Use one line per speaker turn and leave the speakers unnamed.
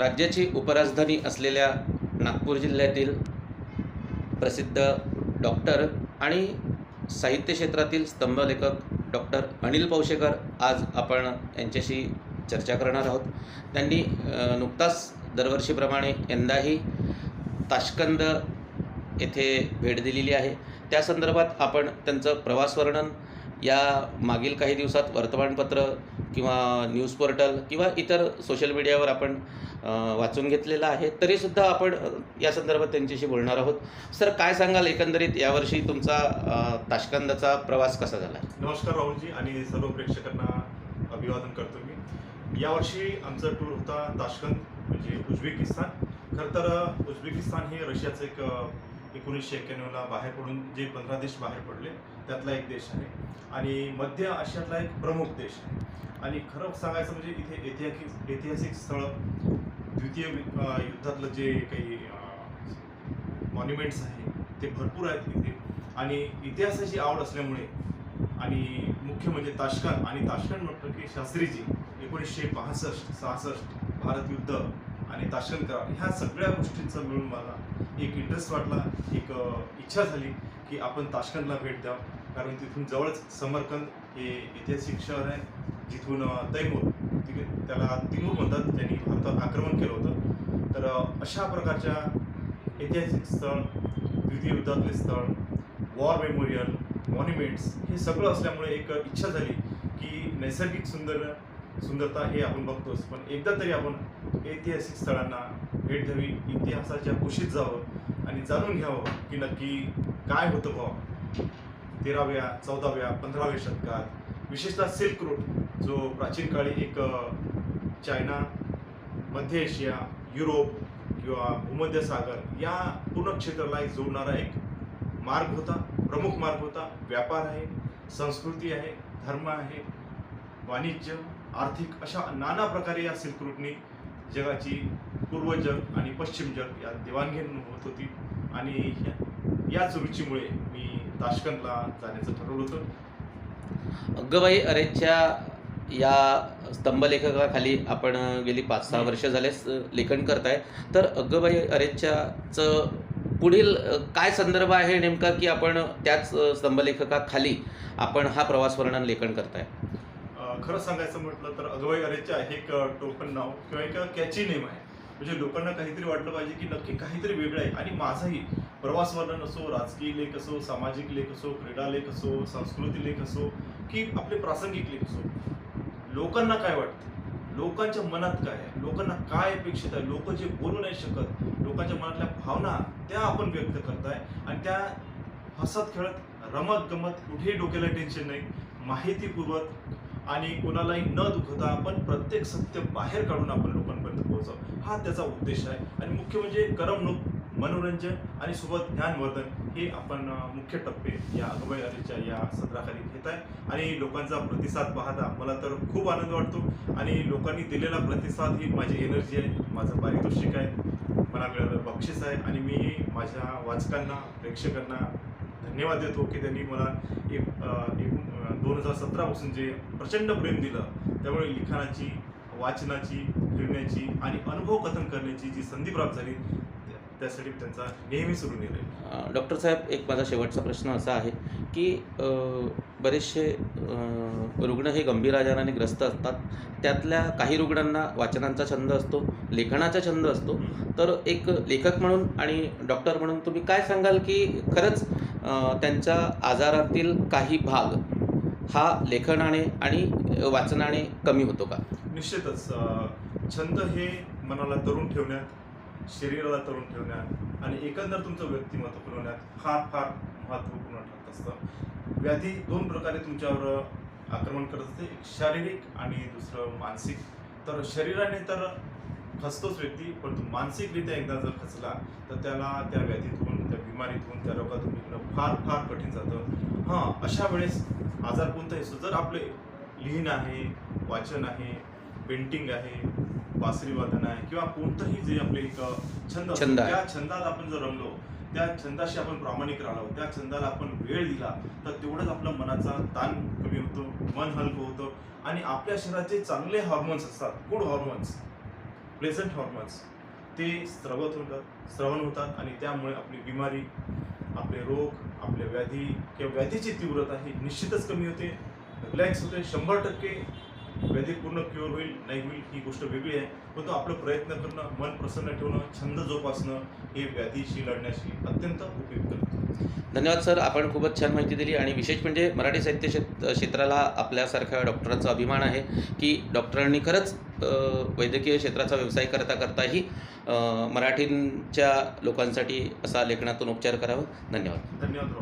राज्याची उपराजधानी असलेल्या नागपूर जिल्ह्यातील प्रसिद्ध डॉक्टर आणि साहित्य क्षेत्रातील स्तंभलेखक डॉक्टर अनिल पौशेकर आज आपण यांच्याशी चर्चा करणार आहोत. त्यांनी नुकताच दरवर्षीप्रमाणे यंदाही ताशकंद येथे भेट दिलेली आहे. त्या संदर्भात आपण त्यांचं प्रवास वर्णन या मागील काही दिवसात वर्तमानपत्र किंवा न्यूज पोर्टल किंवा इतर सोशल मीडियावर आपण वाचून घेतलेलं आहे. तरीसुद्धा आपण या संदर्भात त्यांच्याशी बोलणार आहोत. सर काय सांगाल एकंदरीत यावर्षी तुमचा ताशकंदाचा प्रवास कसा झाला?
नमस्कार राहुलजी आणि सर्व प्रेक्षकांना अभिवादन करतो मी. यावर्षी आमचा टूर होता ताशकंद म्हणजे उझबेकिस्तान. खरं तर उझबेकिस्तान हे रशियाचं एक एकोणीसशे एक्क्याण्णवला बाहेर पडून जे पंधरा देश बाहेर पडले त्यातला एक देश आहे. आणि मध्य आशियातला एक प्रमुख देश आहे. आणि खरं सांगायचं म्हणजे इथे ऐतिहासिक ऐतिहासिक स्थळं द्वितीय युद्धातलं जे काही मॉन्युमेंट्स आहे ते भरपूर आहेत इथे. आणि इतिहासाची आवड असल्यामुळे आणि मुख्य म्हणजे ताशकंद आणि ताशकंद म्हटलं की शास्त्रीजी एकोणीसशे पासष्ट सहासष्ट भारत युद्ध आणि ताशकंद करार ह्या सगळ्या गोष्टींचा मिळून मला एक इंटरेस्ट वाटला एक इच्छा झाली की आपण ताशकंदला भेट द्यावं. कारण तिथून जवळच समरकंद हे ऐतिहासिक शहर आहे जिथून तैमूर तिथे त्याला तिमूर म्हणतात त्यांनी आता आक्रमण केलं होतं. तर अशा प्रकारच्या ऐतिहासिक स्थळ द्वितीय युद्धातले स्थळ वॉर मेमोरियल मॉन्युमेंट्स हे सगळं असल्यामुळे एक इच्छा झाली की नैसर्गिक सुंदर सुंदरता हे आपण बघतोच. पण एकदा तरी आपण ऐतिहासिक स्थळांना भेट द्यावी इतिहासाच्या कुशीत जावं आणि जाणून घ्यावं की नक्की काय होतं भाव तेराव्या चौदाव्या पंधराव्या शतकात विशेषतः सिल्क रूट जो प्राचीन काळी एक चायना मध्य एशिया युरोप किंवा भूमध्य सागर या पूर्ण क्षेत्राला एक जोडणारा एक मार्ग होता. प्रमुख मार्ग होता. व्यापार आहे संस्कृती आहे धर्म आहे वाणिज्य आर्थिक अशा नाना प्रकारे या सिल्क रूटनी जगाची पूर्व जग आणि पश्चिम जग या देवाणघेवाण होत होती. आणि ह्या- याच रुचीमुळे मी ताशकंदला जाण्याचं ठरवलं होतं.
अग्गबाई अरेच्या या स्तंभलेखकाखाली आपण गेली पाच सहा वर्ष झाले लेखन करताय. तर अग्गबाई अरेच्याचं पुढील काय संदर्भ आहे नेमका की आपण त्याच स्तंभलेखकाखाली आपण हा प्रवास वर्णन लेखन करताय?
खरं सांगायचं म्हटलं तर अगवाई अरेच्या हे एक टोपन नाव किंवा एक कॅची नेम आहे. म्हणजे लोकांना काहीतरी वाटलं पाहिजे की नक्की काहीतरी वेगळं आहे. आणि माझंही प्रवास वर्णन असो राजकीय लेख असो सामाजिक लेख असो क्रीडा लेख असो संस्कृती लेख असो की आपले प्रासंगिक लेख असो. लोकांना काय वाटतं? लोकांच्या मनात काय आहे? लोकांना काय अपेक्षित आहे? लोक जे बोलू नाही शकत लोकांच्या मनातल्या भावना त्या आपण व्यक्त करताय आणि त्या हसत खेळत रमत गमत कुठेही डोक्याला टेन्शन नाही. माहितीपूर्वक आणि कोणालाही न दुखता आपण प्रत्येक सत्य बाहेर काढून आपण लोकांपर्यंत पोहोचावं. हा त्याचा उद्देश आहे. आणि मुख्य म्हणजे करमणूक. मनोरंजन आणि सोबत ज्ञानवर्धन हे आपण मुख्य टप्पे या अगवय अलीच्या या सत्राखाली घेत आहे. आणि लोकांचा प्रतिसाद पाहता मला तर खूप आनंद वाटतो आणि लोकांनी दिलेला प्रतिसाद ही माझी एनर्जी आहे माझं पारितोषिक आहे. मला मिळालं बक्षीस आहे आणि मी माझ्या वाचकांना प्रेक्षकांना धन्यवाद देतो की त्यांनी मला एक दोन हजार सतरापासून जे प्रचंड प्रेम दिलं त्यामुळे लिखाणाची वाचनाची लिहिण्याची आणि अनुभव कथन करण्याची जी संधी प्राप्त झाली त्यासाठी त्यांचा नेहमी सुरू
अ, डॉक्टर साहेब एक माझा शेवटचा प्रश्न असा आहे की बरेचसे रुग्ण हे गंभीर आजाराने ग्रस्त असतात. त्यातल्या काही रुग्णांना वाचनाचा छंद असतो लेखनाचा छंद असतो. तर एक लेखक म्हणून आणि डॉक्टर म्हणून तुम्ही काय सांगाल की खरंच त्यांच्या आजारातील काही भाग हा लेखनाने आणि वाचनाने कमी होतो का?
निश्चितच छंद हे मनाला तरुण ठेवण्यात शरीराला तरुण ठेवण्यात आणि एकंदर तुमचं व्यक्तिमत्व बनवण्यात फार फार महत्त्वपूर्ण ठरत असतं. व्याधी दोन प्रकारे तुमच्यावर आक्रमण करत असते. एक शारीरिक आणि दुसरं मानसिक. तर शरीराने तर खचतोच व्यक्ती परंतु मानसिकरित्या एकदा जर खचला तर त्याला त्या व्याधीतून त्या बिमारीतून त्या रोगातून निघणं फार फार कठीण जातं. हां अशा वेळेस आजार कोणताही असतो जर आपले लिहिणं आहे वाचन आहे पेंटिंग आहे बासरी वादन आहे किंवा कोणतंही जे आपले एक छंद असतो,
छंद आहे.
त्या छंदात आपण जर रमलो त्या छंदाशी आपण प्रामाणिक राहिलो त्या छंदाला आपण वेळ दिला तर तेवढंच आपल्या मनाचा ताण कमी होतो मन हलकं होतं आणि आपल्या शरीरात जे चांगले हॉर्मोन्स असतात गुड हॉर्मोन्स प्लेझंट हॉर्मोन्स ते स्रवत होतात श्रवण होतात आणि त्यामुळे आपली बिमारी आपले रोग आपले व्याधी किंवा व्याधीची तीव्रता ही निश्चितच कमी होते रिलॅक्स होते शंभर टक्के व्याधी पूर्ण क्युअर होईल नाही होईल ही गोष्ट वेगळी आहे. परंतु आपलं प्रयत्न करणं मन प्रसन्न ठेवणं छंद जोपासणं हे व्याधीशी लढण्याशी अत्यंत उपयुक्त.
धन्यवाद सर. आपण खूपच छान माहिती दिली आणि विशेष म्हणजे मराठी साहित्य क्षेत क्षेत्राला आपल्यासारख्या डॉक्टरांचा अभिमान आहे की डॉक्टरांनी खरंच वैद्यकीय क्षेत्राचा व्यवसाय करता करताही मराठींच्या लोकांसाठी असा लेखनातून उपचार करावा. धन्यवाद.
धन्यवाद